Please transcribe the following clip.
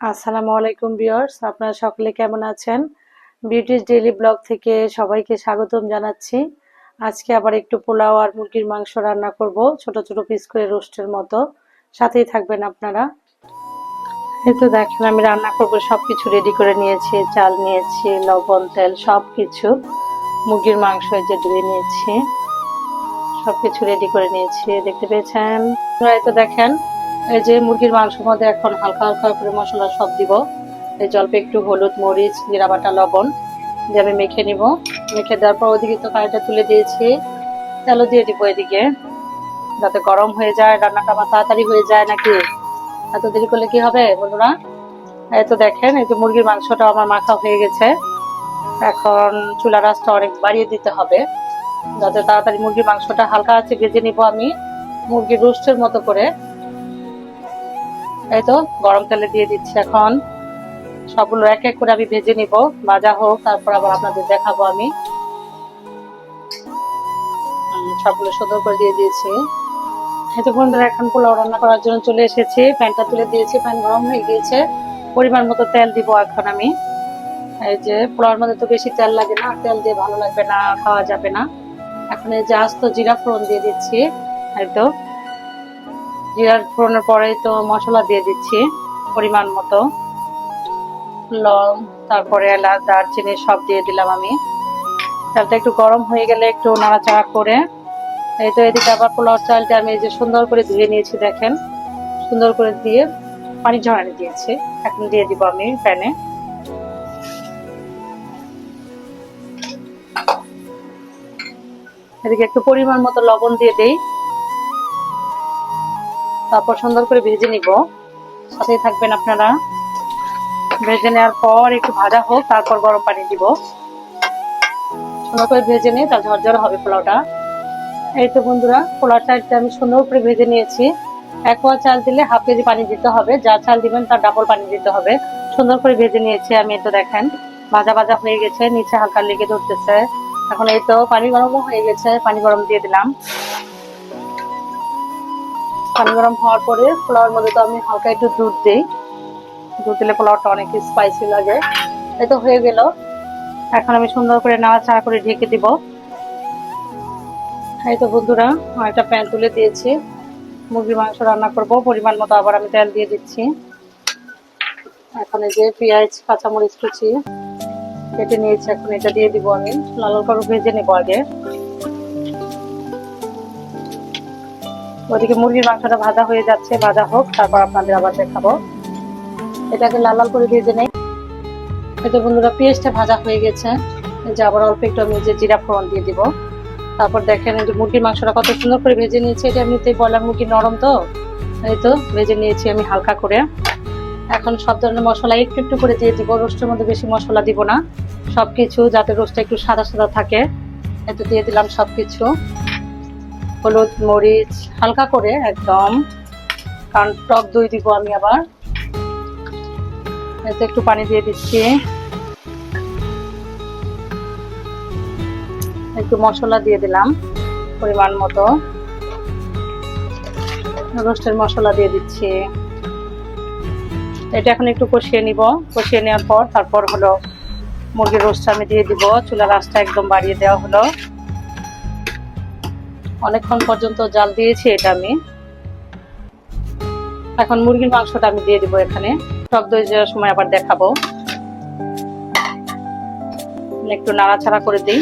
আসসালামু আলাইকুম ভিউয়ার্স, আপনারা সকলে কেমন আছেন? বিউটিস ডেইলি ব্লগ থেকে সবাইকে স্বাগতম জানাচ্ছি। আজকে আবার একটু পোলাও আর মুরগির মাংস রান্না করব, ছোট ছোট পিস করে রোস্টের মতো। সাথেই থাকবেন আপনারা। এই তো দেখেন, আমি রান্না করব সব কিছু রেডি করে নিয়েছি, চাল নিয়েছি, লবণ, তেল সব কিছু মুরগির মাংস যে ধুয়ে নিয়েছি। সব কিছু রেডি করে নিয়েছি, দেখতে পেয়েছেন? তো দেখেন এই যে মুরগির মাংসের মধ্যে এখন হালকা হালকা করে মশলা সব দিব। এই জল্প একটু হলুদ, মরিচ, জিরা বাটা, লবণ দিয়ে আমি মেখে নিব। মেখে দেওয়ার পর ওদিকে তো কাঁড়িটা তুলে দিয়েছি। তেলও দিয়ে দিব এদিকে। যাতে গরম হয়ে যায়, রান্নাটা আমার তাড়াতাড়ি হয়ে যায় নাকি? এত দেরি করলে কি হবে বন্ধুরা? এই তো দেখেন, এই যে মুরগির মাংসটা আমার মাখা হয়ে গেছে। এখন চুলা রাসটা অনেক বাড়িয়ে দিতে হবে। যাতে তাড়াতাড়ি মুরগির মাংসটা হালকা আছে ভেজে নিব আমি। মুরগির রোস্টের মতো করে। এই তো, গরম তেলে দিয়ে দিচ্ছি এখন। সবগুলো এক এক করে আমি ভেজে নিব। ভাজা হোক, তারপর আবার আপনাদের দেখাবো আমি। সবগুলো সুন্দর করে দিয়ে দিয়েছি। এই তো বন্ধুরা, এখন পোলাও রান্না করার জন্য চলে এসেছি। প্যানটা তুলে দিয়েছি, প্যান গরম হয়ে গিয়েছে। পরিমাণ মতো তেল দিব এখন আমি। এই যে, পোলাওর মধ্যে তো বেশি তেল লাগে না, তেল দিয়ে ভালো লাগবে না, খাওয়া যাবে না। এখন এই যে আস্ত জিরা ফোড়ন দিয়ে দিচ্ছি। তো। জিরার ফোড়নের পরে তো মশলা দিয়ে দিচ্ছি, পরিমাণ মতো। লং, তারপরে এলাচ, দারচিনি সব দিয়ে দিলাম আমি। তেলটা একটু গরম হয়ে গেলে একটু নাড়াচাড়া করে। এই তো এদিকে আবার পোলাও চালটা আমি এই যে সুন্দর করে ধুয়ে নিয়েছি, দেখেন। সুন্দর করে দিয়ে পানি ঝরানি দিয়েছি। এখন দিয়ে দিব আমি প্যানে। এদিকে একটু পরিমাণ মতো লবণ দিয়ে দেই। তারপর সুন্দর করে ভেজে নিব। সাথেই থাকবেন আপনারা। ভেজে নেওয়ার পর একটু ভাজা হোক, তারপর গরম পানি দিব। সুন্দর করে ভেজে নিয়ে তার ঝরঝর হবে পোলাওটা। এই তো বন্ধুরা পোলাও চালটা আমি সুন্দর করে ভেজে নিয়েছি। এক পোয়া চাল দিলে হাফ কেজি পানি দিতে হবে। যা চাল দিবেন তার ডাবল পানি দিতে হবে। সুন্দর করে ভেজে নিয়েছি আমি তো দেখেন। ভাজা ভাজা হয়ে গেছে, নিচে হালকা লেগে ধরতেছে। এখন এই তো পানি গরমও হয়ে গেছে, পানি গরম দিয়ে দিলাম। পানি গরম হওয়ার পরে পোলাওর মধ্যে তো আমি হালকা একটু দুধ দিই। দুধ দিলে পোলাওটা অনেক স্পাইসি লাগে। এই তো হয়ে গেল। এখন আমি সুন্দর করে নাড়াচাড়া করে ঢেকে দিব। এই তো বন্ধুরা একটা প্যান তুলে দিয়েছি। মুরগির মাংস রান্না করব। পরিমাণ মতো আবার আমি তেল দিয়ে দিচ্ছি। এখন এই যে পেঁয়াজ, কাঁচামরিচ কুচি কেটে নিয়েছি। এখন এটা দিয়ে দিব আমি। লাল লাল করে ভেজে নেব আগে। ওদিকে মুরগির মাংসটা ভাজা হয়ে যাচ্ছে, ভাজা হোক, তারপর আপনাদের আবার দেখাবো। এটাকে লাল লাল করে ভেজে নেই। এটা বন্ধুরা পেঁয়াজটা ভাজা হয়ে গেছে। যে আবার অল্প একটু আমি যে জিরা ফোড়ন দিয়ে দিব। তারপর দেখেন যে মুরগির মাংসটা কত সুন্দর করে ভেজে নিয়েছি। এটা এমনিতেই বয়লার মুরগি নরম তো? এই তো, ভেজে নিয়েছি আমি হালকা করে। এখন সব ধরনের মশলা একটু একটু করে দিয়ে দিব। রোস্টের মধ্যে বেশি মশলা দিব না। সব কিছু যাতে রোস্টটা একটু সাদা সাদা থাকে। এতে দিয়ে দিলাম সব কিছু হলুদ, মরিচ, হালকা করে একদম। কারণ টক দই দিব আমি আবার। এতে একটু পানি দিয়ে দিচ্ছি। একটু মশলা দিয়ে দিলাম, পরিমাণ মতো। রোস্টের মশলা দিয়ে দিচ্ছি। এটা এখন একটু কষিয়ে নিব। কষিয়ে নেওয়ার পর তারপর হলো মুরগির রোস্টটা আমি দিয়ে দিব। চুলার আঁচটা একদম বাড়িয়ে দেওয়া হলো। অনেকক্ষণ পর্যন্ত জাল দিয়েছি এটা আমি। এখন মুরগির মাংসটা আমি দিয়ে দিব এখানে। টক দই দেওয়ার সময় আবার দেখাবো। একটু নাড়াচাড়া করে দিই।